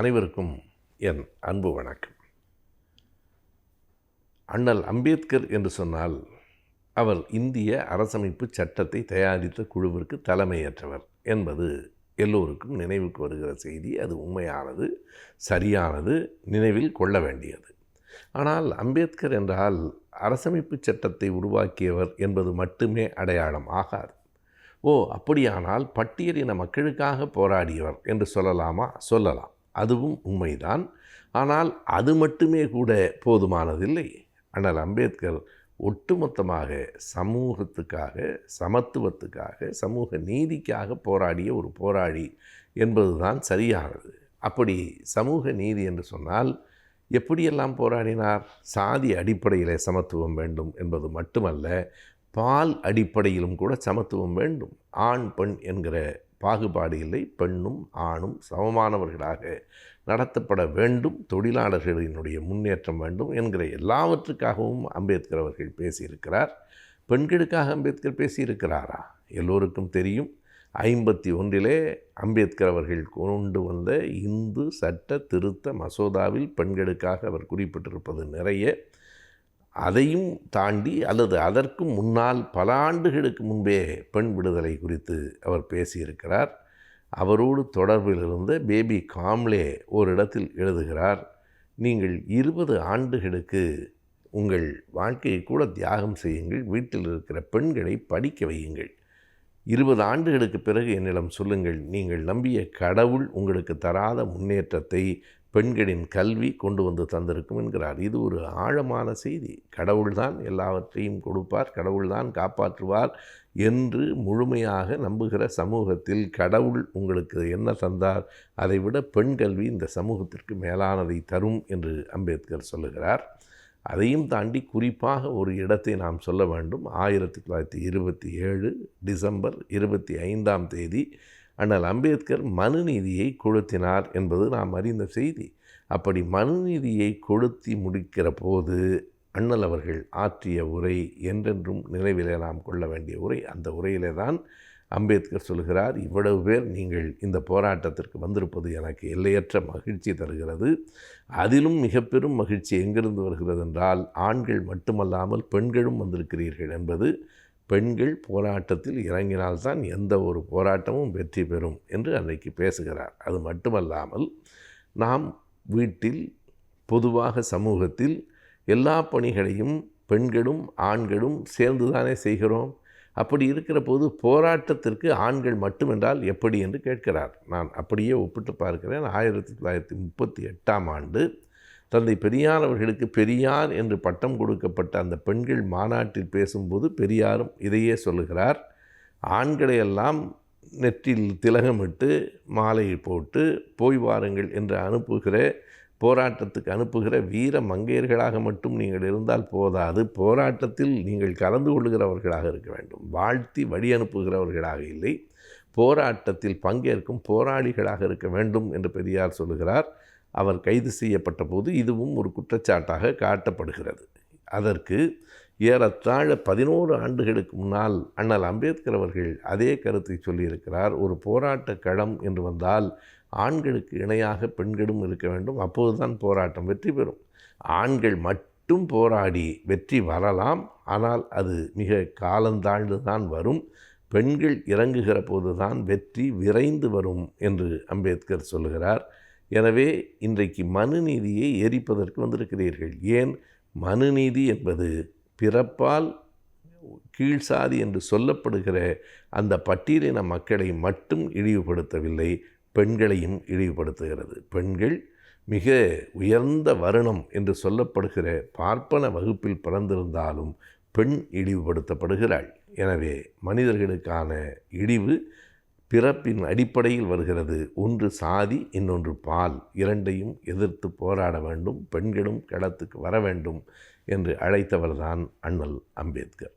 அனைவருக்கும் என் அன்பு வணக்கம். அண்ணல் அம்பேத்கர் என்று சொன்னால் அவர் இந்திய அரசமைப்பு சட்டத்தை தயாரித்த குழுவிற்கு தலைமையேற்றவர் என்பது எல்லோருக்கும் நினைவுக்கு வருகிற செய்தி. அது உண்மையானது சரியானது நினைவில் கொள்ள வேண்டியது. ஆனால் அம்பேத்கர் என்றால் அரசமைப்பு சட்டத்தை உருவாக்கியவர் என்பது மட்டுமே அடையாளம் ஆகாது. ஓ அப்படியானால் பட்டியலின மக்களுக்காக போராடியவர் என்று சொல்லலாமா? சொல்லலாம். அதுவும் உண்மைதான். ஆனால் அது மட்டுமே கூட போதுமானதில்லை. அண்ணல் அம்பேத்கர் ஒட்டுமொத்தமாக சமூகத்துக்காக சமத்துவத்துக்காக சமூக நீதிக்காக போராடிய ஒரு போராளி என்பதுதான் சரியானது. அப்படி சமூக நீதி என்று சொன்னால் எப்படியெல்லாம் போராடினார்? சாதி அடிப்படையில் சமத்துவம் வேண்டும் என்பது மட்டுமல்ல பால் அடிப்படையிலும் கூட சமத்துவம் வேண்டும். ஆண் பெண் என்கிற பாகுபாடு இல்லை. பெண்ணும் ஆணும் சமமானவர்களாக நடத்தப்பட வேண்டும். தொழிலாளர்களினுடைய முன்னேற்றம் வேண்டும் என்கிற எல்லாவற்றுக்காகவும் அம்பேத்கர் அவர்கள் பேசியிருக்கிறார். பெண்களுக்காக அம்பேத்கர் பேசியிருக்கிறாரா? எல்லோருக்கும் தெரியும். ஐம்பத்தி ஒன்றிலே அம்பேத்கர் அவர்கள் கொண்டு வந்த இந்து சட்ட திருத்த மசோதாவில் பெண்களுக்காக அவர் குறிப்பிட்டிருப்பது நிறைய. அதையும் தாண்டி அல்லது அதற்கும் முன்னால் பல ஆண்டுகளுக்கு முன்பே பெண் விடுதலை குறித்து அவர் பேசியிருக்கிறார். அவரோடு தொடர்பில் இருந்த பேபி காம்லே ஒரு இடத்தில் எழுதுகிறார் நீங்கள் இருபது ஆண்டுகளுக்கு உங்கள் வாழ்க்கையை கூட தியாகம் செய்யுங்கள் வீட்டில் இருக்கிற பெண்களை படிக்க வையுங்கள். இருபது ஆண்டுகளுக்கு பிறகு என்னிடம் சொல்லுங்கள் நீங்கள் நம்பிய கடவுள் உங்களுக்கு தராத முன்னேற்றத்தை பெண்களின் கல்வி கொண்டு வந்து தந்திருக்கும் என்கிறார். இது ஒரு ஆழமான செய்தி. கடவுள்தான் எல்லாவற்றையும் கொடுப்பார் கடவுள்தான் காப்பாற்றுவார் என்று முழுமையாக நம்புகிற சமூகத்தில் கடவுள் உங்களுக்கு என்ன தந்தார் அதைவிட பெண் கல்வி இந்த சமூகத்திற்கு மேலானதை தரும் என்று அம்பேத்கர் சொல்லுகிறார். அதையும் தாண்டி குறிப்பாக ஒரு இடத்தை நாம் சொல்ல வேண்டும். ஆயிரத்தி தொள்ளாயிரத்தி இருபத்தி ஏழு டிசம்பர் இருபத்தி ஐந்தாம் தேதி அண்ணல் அம்பேத்கர் மனுநீதியை கொளுத்தினார் என்பது நாம் அறிந்த செய்தி. அப்படி மனுநீதியை கொளுத்தி முடிக்கிற போது அண்ணல் அவர்கள் ஆற்றிய உரை என்றென்றும் நினைவிலே நாம் கொள்ள வேண்டிய உரை. அந்த உரையிலே தான் அம்பேத்கர் சொல்கிறார் இவ்வளவு பேர் நீங்கள் இந்த போராட்டத்திற்கு வந்திருப்பது எனக்கு எல்லையற்ற மகிழ்ச்சி தருகிறது. அதிலும் மிக பெரும் மகிழ்ச்சி எங்கிருந்து வருகிறது என்றால் ஆண்கள் மட்டுமல்லாமல் பெண்களும் வந்திருக்கிறீர்கள் என்பது பெண்கள் போராட்டத்தில் இறங்கினால்தான் எந்த ஒரு போராட்டமும் வெற்றி பெறும் என்று அன்றைக்கு பேசுகிறார். அது மட்டுமல்லாமல் நாம் வீட்டில் பொதுவாக சமூகத்தில் எல்லா பணிகளையும் பெண்களும் ஆண்களும் சேர்ந்து தானே செய்கிறோம்? அப்படி இருக்கிற போது போராட்டத்திற்கு ஆண்கள் மட்டுமென்றால் எப்படி என்று கேட்கிறார். நான் அப்படியே ஒப்பிட்டு பார்க்கிறேன். ஆயிரத்தி தொள்ளாயிரத்தி முப்பத்தி எட்டாம் ஆண்டு தந்தை பெரியார் அவர்களுக்கு பெரியார் என்று பட்டம் கொடுக்கப்பட்ட அந்த பெண்கள் மாநாட்டில் பேசும்போது பெரியாரும் இதையே சொல்லுகிறார். ஆண்களையெல்லாம் நெற்றில் திலகமிட்டு மாலை போட்டு போய் வாருங்கள் என்று அனுப்புகிற போராட்டத்துக்கு அனுப்புகிற வீர மங்கையர்களாக மட்டும் நீங்கள் இருந்தால் போதாது. போராட்டத்தில் நீங்கள் கலந்து கொள்கிறவர்களாக இருக்க வேண்டும். வாழ்த்தி வழி அனுப்புகிறவர்களாக இல்லை. போராட்டத்தில் பங்கேற்கும் போராளிகளாக இருக்க வேண்டும் என்று பெரியார் சொல்லுகிறார். அவர் கைது செய்யப்பட்ட போது இதுவும் ஒரு குற்றச்சாட்டாக காட்டப்படுகிறது. அதற்கு ஏறத்தாழ பதினோரு ஆண்டுகளுக்கு முன்னால் அண்ணல் அம்பேத்கர் அவர்கள் அதே கருத்தை சொல்லியிருக்கிறார். ஒரு போராட்ட களம் என்று வந்தால் ஆண்களுக்கு இணையாக பெண்களும் இருக்க வேண்டும். அப்போதுதான் போராட்டம் வெற்றி பெறும். ஆண்கள் மட்டும் போராடி வெற்றி வரலாம். ஆனால் அது மிக காலந்தாழ்ந்து தான் வரும். பெண்கள் இறங்குகிற போதுதான் வெற்றி விரைந்து வரும் என்று அம்பேத்கர் சொல்லுகிறார். எனவே இன்றைக்கு மனுநீதியை எரிப்பதற்கு வந்திருக்கிறீர்கள். ஏன்? மனுநீதி என்பது பிறப்பால் கீழ்சாதி என்று சொல்லப்படுகிற அந்த பட்டியலின மக்களை மட்டும் இழிவுபடுத்தவில்லை பெண்களையும் இழிவுபடுத்துகிறது. பெண்கள் மிக உயர்ந்த வருணம் என்று சொல்லப்படுகிற பார்ப்பன வகுப்பில் பிறந்திருந்தாலும் பெண் இழிவுபடுத்தப்படுகிறாள். எனவே மனிதர்களுக்கான இழிவு பிறப்பின் அடிப்படையில் வருகிறது. ஒன்று சாதி இன்னொன்று பால். இரண்டையும் எதிர்த்து போராட வேண்டும். பெண்களும் களத்துக்கு வர வேண்டும் என்று அழைத்தவர்தான் அண்ணல் அம்பேத்கர்.